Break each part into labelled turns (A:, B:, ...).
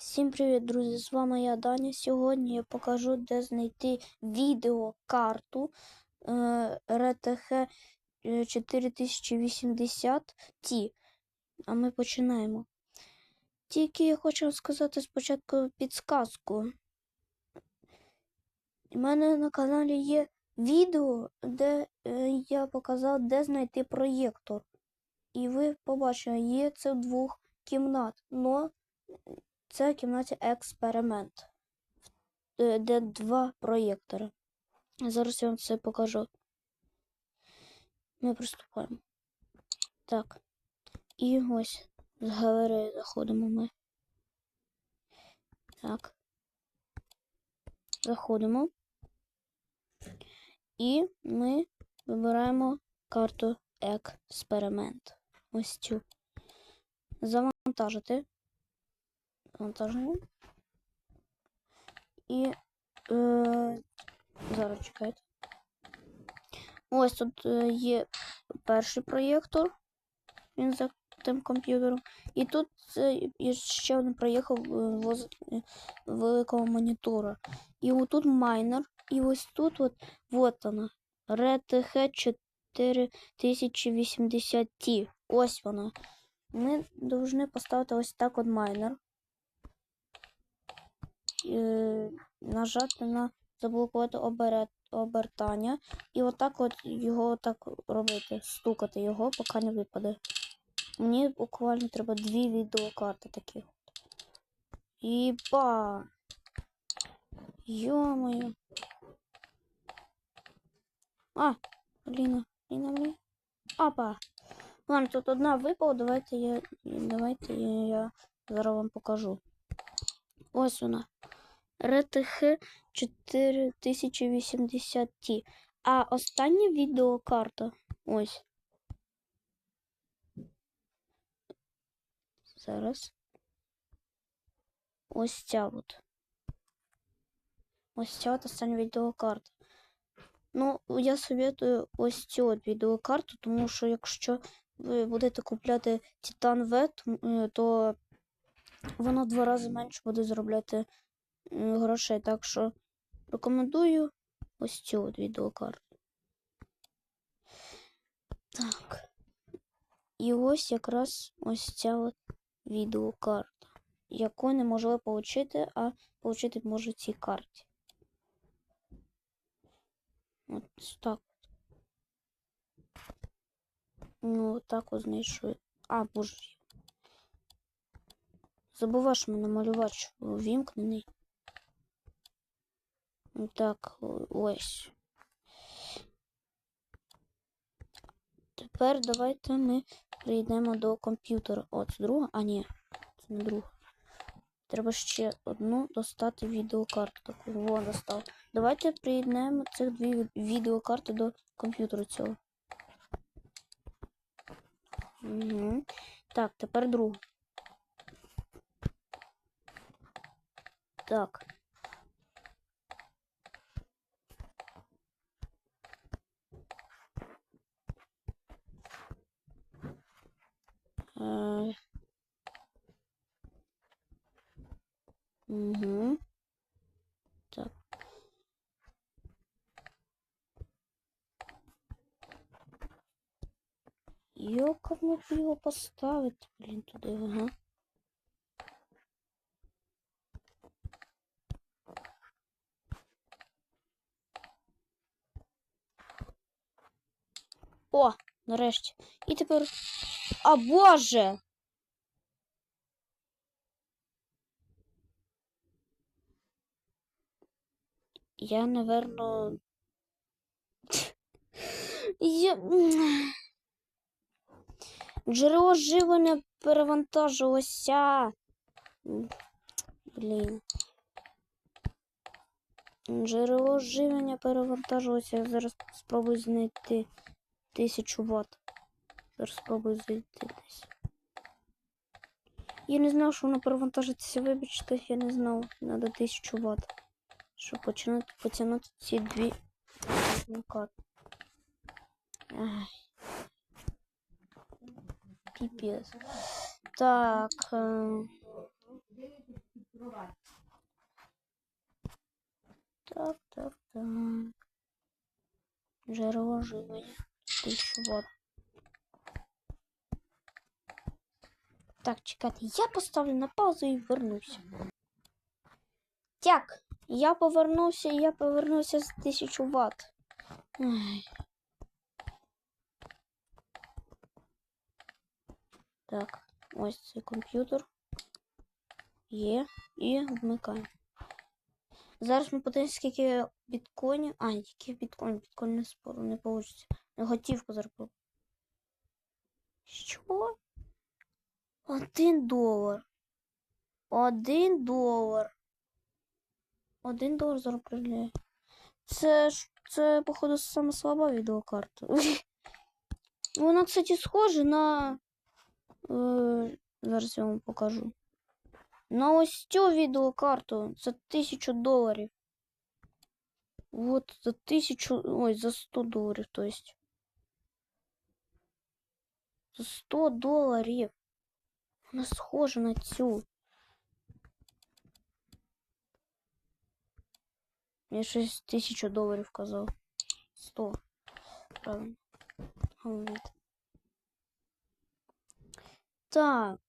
A: Всім привіт, друзі! З вами я Даня. Сьогодні я покажу, де знайти відеокарту RTX 4080 Ti. А ми починаємо. Тільки я хочу сказати спочатку підсказку. У мене на каналі є відео, де е, я показав, де знайти проєктор. І ви побачили, є це в двох кімнат. Но це в кімнаті експеримент, е, де два проєктори. Зараз я вам це покажу. Ми приступаємо. Так. І ось з галереї заходимо ми. Так. Заходимо. І ми вибираємо карту експеримент. Ось цю. Завантажити завантаження. І е, зараз чекайте. Ось тут е, є перший проєктор. Він за тим комп'ютером. І тут е, ще один проєктор е, воз- великого монітора. І отут майнер. І ось тут от, вот вона. RTX 4080 Ti. Ось вона. Ми повинні поставити ось так от майнер нажати на заблокувати обере- обертання. І отак от його так робити, стукати його, поки не випаде. Мені буквально треба дві відеокарти такі. І ба! Йо-моє. А, блін, блін, блін. Апа. Ладно, тут одна випала, давайте я. Давайте я зараз вам покажу. Ось вона. RTX 4080 Ti. А остання відеокарта. Ось. Зараз. Ось ця от. Ось ця от остання відеокарта. Ну, я советую ось цю от відеокарту, тому що якщо ви будете купляти Titan V, то, е, воно два рази менше буде заробляти м, грошей. Так що рекомендую ось цю от відеокарту. Так. І ось якраз ось ця от відеокарта, яку неможливо отримати, а отримати може в цій карті. От так. Ну, так от знайшли. А, боже. Забуваєш мене малювати, що вімкнений. Так, ось. Тепер давайте ми прийдемо до комп'ютера. О, це друга? А, ні, це не друга. Треба ще одну достати відеокарту. Таку во достав. Давайте приєднаємо цих дві відеокарти до комп'ютера цього. Угу. Так, тепер другу. Так. Угу. Так. Йока б його поставити, блін, туди, ага. О, нарешті. І тепер. А боже! Я, наверно. Я... Джерело живлення перевантажилося. Блін. Джерело живлення перевантажилося. Я зараз спробую знайти 1000 Вт. Зараз спробую зайти десь. Я не знав, що воно перевантажиться, вибачте, я не знав. Надо 1000 Вт. Щоб починати потягнути ці дві плакати. Піпець. Так. Е. Так, так, так. Джерело живлення. 1000 Вт. Так, чекайте, я поставлю на паузу і вернуся. Так, я повернувся, я повернувся з 1000 Вт. Ай. Так, ось цей комп'ютер. Є. І вмикаємо. Зараз ми подивимося, скільки біткоїнів. А, яких біткоїнів? Біткоін не спору не вийде. Готівку заробив. Що? Один долар. Один долар. Один долар заробляє. Це ж це, походу, саме слаба відеокарта. Вона, кстати, схожа на. Е, зараз я вам покажу. На ось цю відеокарту за 1000 доларів. Вот за 1000, ой, за 100 доларів, то есть. За 100 доларів. Вона схожа на цю. Я щось 1000 доларів казав. 100. Правильно. Говорить. Так.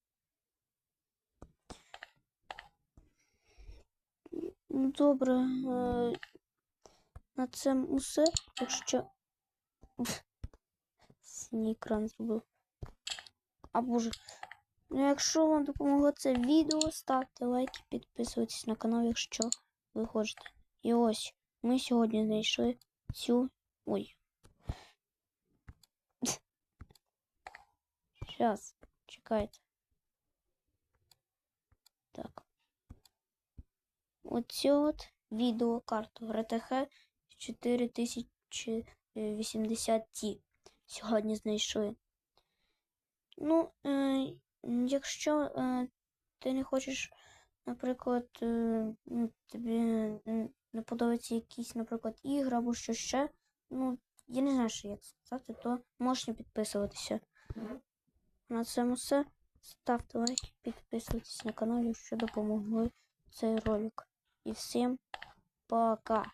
A: Ну, Добре. Е, на цьому усе. Якщо. Синій екран зробив. А боже. Ну, якщо вам допомогло це відео, ставте лайки, підписуйтесь на канал, якщо ви хочете. І ось ми сьогодні знайшли цю. Ой. Зараз, чекайте. Так. Оцю от відеокарту RTX 4080 Ti сьогодні знайшли. Ну, е, якщо е, ти не хочеш, наприклад, е, ну, тобі не подобаються якісь, наприклад, ігри або що ще, ну, я не знаю, що як сказати, то можеш не підписуватися. На цьому все. Ставте лайки, підписуйтесь на канал, якщо допомогли цей ролик. І всім пока!